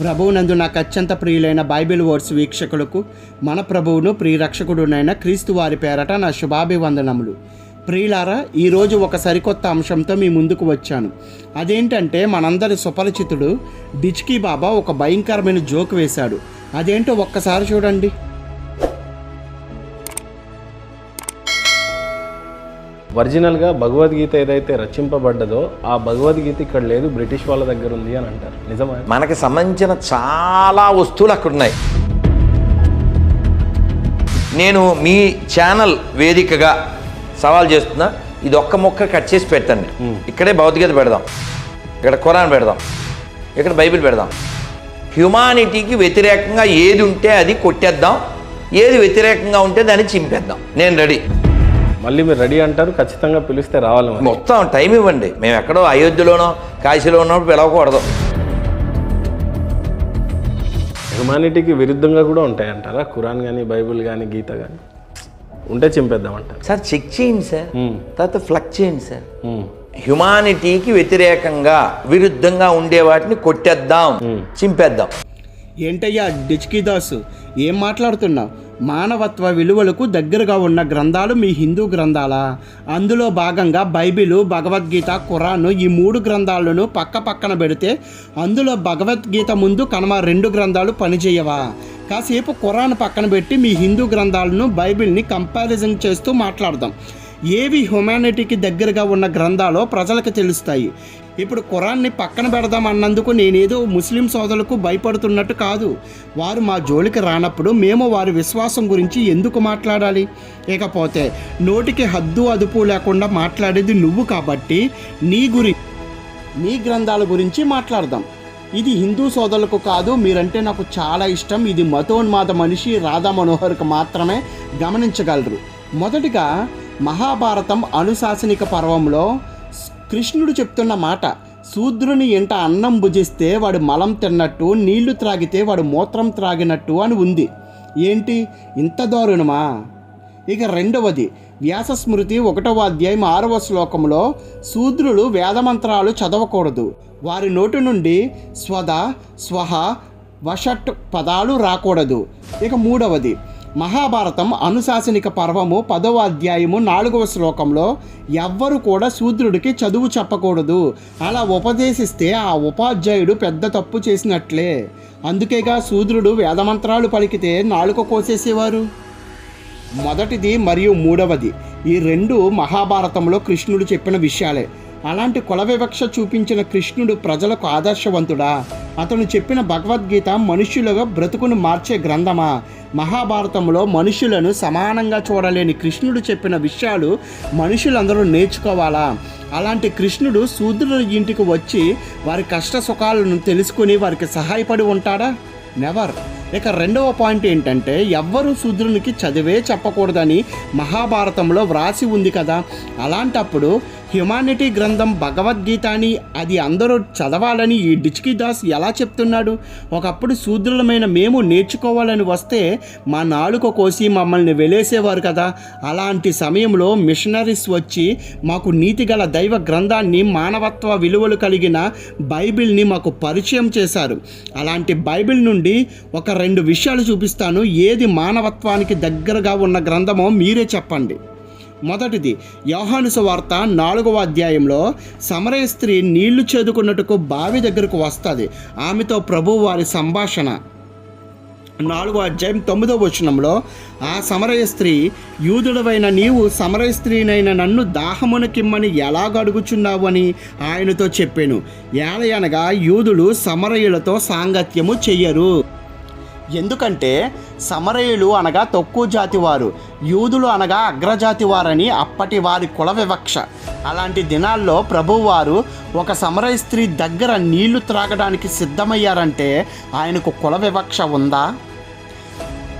ప్రభువునందు నాకు అత్యంత ప్రియులైన బైబిల్ వర్డ్స్ వీక్షకులకు మన ప్రభువును ప్రియరక్షకుడునైన క్రీస్తు వారి పేరట నా శుభాభివందనములు. ప్రియులారా ఈరోజు ఒక సరికొత్త అంశంతో మీ ముందుకు వచ్చాను. అదేంటంటే మనందరి సుపరిచితుడు డిచ్కీ బాబా ఒక భయంకరమైన జోక్ వేశాడు. అదేంటో ఒక్కసారి చూడండి. ఒరిజినల్గా భగవద్గీత ఏదైతే రచింపబడ్డదో ఆ భగవద్గీత ఇక్కడ లేదు బ్రిటిష్ వాళ్ళ దగ్గర ఉంది అని అంటారు. నిజమే? మనకి సంబంధించిన చాలా వస్తువులు అక్కడ ఉన్నాయి నేను మీ ఛానల్ వేదికగా సవాల్ చేస్తున్నా ఇది ఒక్క మొక్క కట్ చేసి పెట్టండి ఇక్కడే భౌతికత పెడదాం. ఇక్కడ ఖురాన్ పెడదాం. ఇక్కడ బైబిల్ పెడదాం. హ్యుమానిటీకి వ్యతిరేకంగా ఏది ఉంటే అది కొట్టేద్దాం. ఏది వ్యతిరేకంగా ఉంటే దాన్ని చింపేద్దాం. నేను రెడీ. మళ్ళీ మీరు రెడీ అంటారు ఖచ్చితంగా పిలిస్తే రావాలి. మొత్తం టైం ఇవ్వండి. మేము ఎక్కడో అయోధ్యలోనో కాశీలో ఉన్నప్పుడు పిలవకూడదు. హ్యుమానిటీకి విరుద్ధంగా కూడా ఉంటాయంటారా? ఖురాన్ కానీ బైబిల్ కానీ గీత కానీ ఉంటే చింపేద్దామంటారు సార్ చెక్ చేయండి సార్. తర్వాత ఫ్లక్ చేయండి సార్. హ్యుమానిటీకి వ్యతిరేకంగా విరుద్ధంగా ఉండే వాటిని కొట్టేద్దాం. చింపేద్దాం. ఏంటయ్యా డిచ్కీ దాసు ఏం మాట్లాడుతున్నావు? మానవత్వ విలువలకు దగ్గరగా ఉన్న గ్రంథాలు మీ హిందూ గ్రంథాలా. అందులో భాగంగా బైబిలు భగవద్గీత ఖురాను ఈ మూడు గ్రంథాలను పక్క పక్కన పెడితే అందులో భగవద్గీత ముందు కనుమ రెండు గ్రంథాలు పనిచేయవా? కాసేపు ఖురాన్ పక్కన పెట్టి మీ హిందూ గ్రంథాలను బైబిల్ని కంపారిజన్ చేస్తూ మాట్లాడదాం. ఏవి హ్యుమానిటీకి దగ్గరగా ఉన్న గ్రంథాలో ప్రజలకు తెలుస్తాయి. ఇప్పుడు ఖురాన్ని పక్కన పెడదాం అన్నందుకు నేనేదో ముస్లిం సోదరులకు భయపడుతున్నట్టు కాదు. వారు మా జోలికి రానప్పుడు మేము వారి విశ్వాసం గురించి ఎందుకు మాట్లాడాలి? ఇకపోతే నోటికి హద్దు అదుపు లేకుండా మాట్లాడేది నువ్వు కాబట్టి నీ గురి నీ గ్రంథాల గురించి మాట్లాడదాం. ఇది హిందూ సోదరులకు కాదు మీరంటే నాకు చాలా ఇష్టం. ఇది మతోన్మాద మనిషి రాధా మనోహర్కు మాత్రమే గమనించగలరు. మొదటిగా మహాభారతం అనుశాసనిక పర్వంలో కృష్ణుడు చెప్తున్న మాట శూద్రుని ఇంట అన్నం భుజిస్తే వాడు మలం తిన్నట్టు నీళ్ళు త్రాగితే వాడు మూత్రం త్రాగినట్టు అని ఉంది. ఏంటి? ఇంత దారుణమా? ఇక రెండవది వ్యాస స్మృతి ఒకటవ అధ్యాయం ఆరవ శ్లోకంలో శూద్రులు వేదమంత్రాలు చదవకూడదు. వారి నోటి నుండి స్వద స్వహ వషట్ పదాలు రాకూడదు. ఇక మూడవది మహాభారతం అనుశాసనిక పర్వము పదవ అధ్యాయము నాలుగవ శ్లోకంలో ఎవ్వరు కూడా శూద్రుడికి చదువు చెప్పకూడదు. అలా ఉపదేశిస్తే ఆ ఉపాధ్యాయుడు పెద్ద తప్పు చేసినట్లే. అందుకేగా శూద్రుడు వేదమంత్రాలు పలికితే నాలుక కోసేసేవారు? మొదటిది మరియు మూడవది. ఈ రెండు మహాభారతంలో కృష్ణుడు చెప్పిన విషయాలే. అలాంటి కుల వివక్ష చూపించిన కృష్ణుడు ప్రజలకు ఆదర్శవంతుడా? అతను చెప్పిన భగవద్గీత మనుష్యులుగా బ్రతుకును మార్చే గ్రంథమా? మహాభారతంలో మనుషులను సమానంగా చూడలేని కృష్ణుడు చెప్పిన విషయాలు మనుషులందరూ నేర్చుకోవాలా? అలాంటి కృష్ణుడు శూద్రుల ఇంటికి వచ్చి వారి కష్ట సుఖాలను తెలుసుకుని వారికి సహాయపడి ఉంటాడా? నెవర్ ఇక రెండవ పాయింట్ ఏంటంటే ఎవ్వరూ శూద్రునికి చదివే చెప్పకూడదని మహాభారతంలో వ్రాసి ఉంది కదా. అలాంటప్పుడు హ్యుమానిటీ గ్రంథం భగవద్గీత అని అది అందరూ చదవాలని ఈ డిచ్కి దాస్ ఎలా చెప్తున్నాడు? ఒకప్పుడు శూద్రులమైన మేము నేర్చుకోవాలని వస్తే మా నాలుక కోసి మమ్మల్ని వెలేసేవారు కదా. అలాంటి సమయంలో మిషనరీస్ వచ్చి మాకు నీతిగల దైవ గ్రంథాన్ని మానవత్వ విలువలు కలిగిన బైబిల్ని మాకు పరిచయం చేశారు. అలాంటి బైబిల్ నుండి ఒక రెండు విషయాలు చూపిస్తాను. ఏది మానవత్వానికి దగ్గరగా ఉన్న గ్రంథమో మీరే చెప్పండి. మొదటిది యోహానుసు వార్త నాలుగవ అధ్యాయంలో సమరయ స్త్రీ నీళ్ళు చేదుకున్నట్టుకు బావి దగ్గరకు వస్తుంది. ఆమెతో ప్రభు వారి సంభాషణ. నాలుగో అధ్యాయం తొమ్మిదో వచనంలో ఆ సమరయ స్త్రీ యూదుడవైన నీవు సమరయ స్త్రీనైన నన్ను దాహమునకిమ్మని ఎలాగ అడుగుచున్నావు అని ఆయనతో చెప్పాను. ఏలయనగా యూదులు సమరయులతో సాంగత్యము చెయ్యరు. ఎందుకంటే సమరయులు అనగా తక్కువ జాతి వారు యూదులు అనగా అగ్రజాతి వారని అప్పటి వారి కుల వివక్ష. అలాంటి దినాల్లో ప్రభువారు ఒక సమరయ స్త్రీ దగ్గర నీళ్ళు త్రాగడానికి సిద్ధమయ్యారంటే ఆయనకు కుల వివక్ష ఉందా?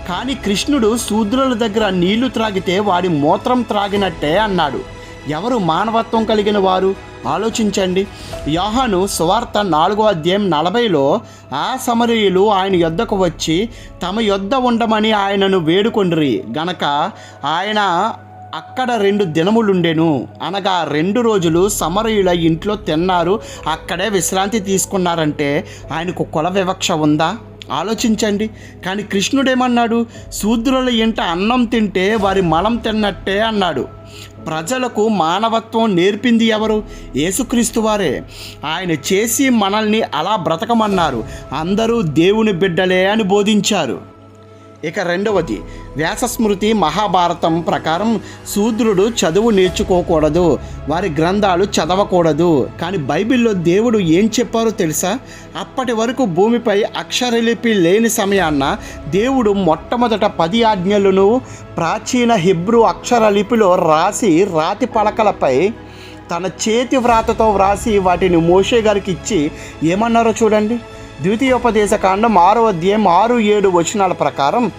కానీ కృష్ణుడు శూద్రుల దగ్గర నీళ్ళు త్రాగితే వాడి మూత్రం త్రాగినట్టే అన్నాడు. ఎవరు మానవత్వం కలిగిన వారు? ఆలోచించండి. యోహాను సువార్త నాలుగో అధ్యాయం నలభైలో ఆ సమరయులు ఆయన యొద్దకు వచ్చి తమ యొద్ద ఉండమని ఆయనను వేడుకొండ్రి. గనక ఆయన అక్కడ రెండు దినములుండెను. అనగా రెండు రోజులు సమరయుల ఇంట్లో తిన్నారు. అక్కడే విశ్రాంతి తీసుకున్నారంటే ఆయనకు కుల వివక్ష ఉందా? ఆలోచించండి. కానీ కృష్ణుడేమన్నాడు? శూద్రుల ఇంట అన్నం తింటే వారి మలం తిన్నట్టే అన్నాడు. ప్రజలకు మానవత్వం నేర్పింది ఎవరు? యేసుక్రీస్తు వారే. ఆయన చేసి మనల్ని అలా బ్రతకమన్నారు. అందరూ దేవుని బిడ్డలే అని బోధించారు. ఇక రెండవది వ్యాసస్మృతి మహాభారతం ప్రకారం శూద్రుడు చదువు నేర్చుకోకూడదు వారి గ్రంథాలు చదవకూడదు. కానీ బైబిల్లో దేవుడు ఏం చెప్పారో తెలుసా? అప్పటి వరకు భూమిపై అక్షరలిపి లేని సమయాన్న దేవుడు మొట్టమొదట పది ఆజ్ఞలను ప్రాచీన హిబ్రూ అక్షరలిపిలో రాసి రాతి పలకలపై తన చేతి వ్రాతతో వ్రాసి వాటిని మోషే గారికి ఇచ్చి ఏమన్నారో చూడండి. ద్వితీయోపదేశ కాండం ఆరో అధ్యాయం ఆరు ఏడు వచనాల ప్రకారం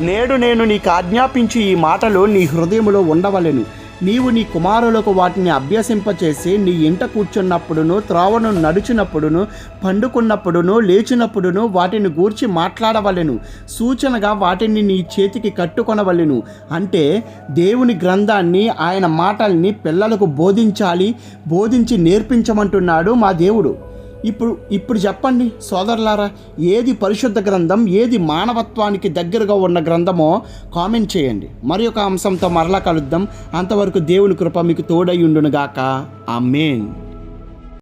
నేడు నేను నీకు ఆజ్ఞాపించి ఈ మాటలు నీ హృదయంలో ఉండవలెను. నీవు నీ కుమారులకు వాటిని అభ్యసింపచేసి నీ ఇంట కూర్చున్నప్పుడును త్రోవను నడిచినప్పుడును పండుకున్నప్పుడును లేచినప్పుడును వాటిని గూర్చి మాట్లాడవలెను. సూచనగా వాటిని నీ చేతికి కట్టుకొనవలెను. అంటే దేవుని గ్రంథాన్ని ఆయన మాటల్ని పిల్లలకు బోధించాలి బోధించి నేర్పించమంటున్నాడు మా దేవుడు. ఇప్పుడు ఇప్పుడు చెప్పండి సోదరులారా ఏది పరిశుద్ధ గ్రంథం ఏది మానవత్వానికి దగ్గరగా ఉన్న గ్రంథమో కామెంట్ చేయండి. మరి ఒక అంశంతో మరలా కలుద్దాం. అంతవరకు దేవుని కృప మీకు తోడై ఉండునుగాక. ఆ మెయిన్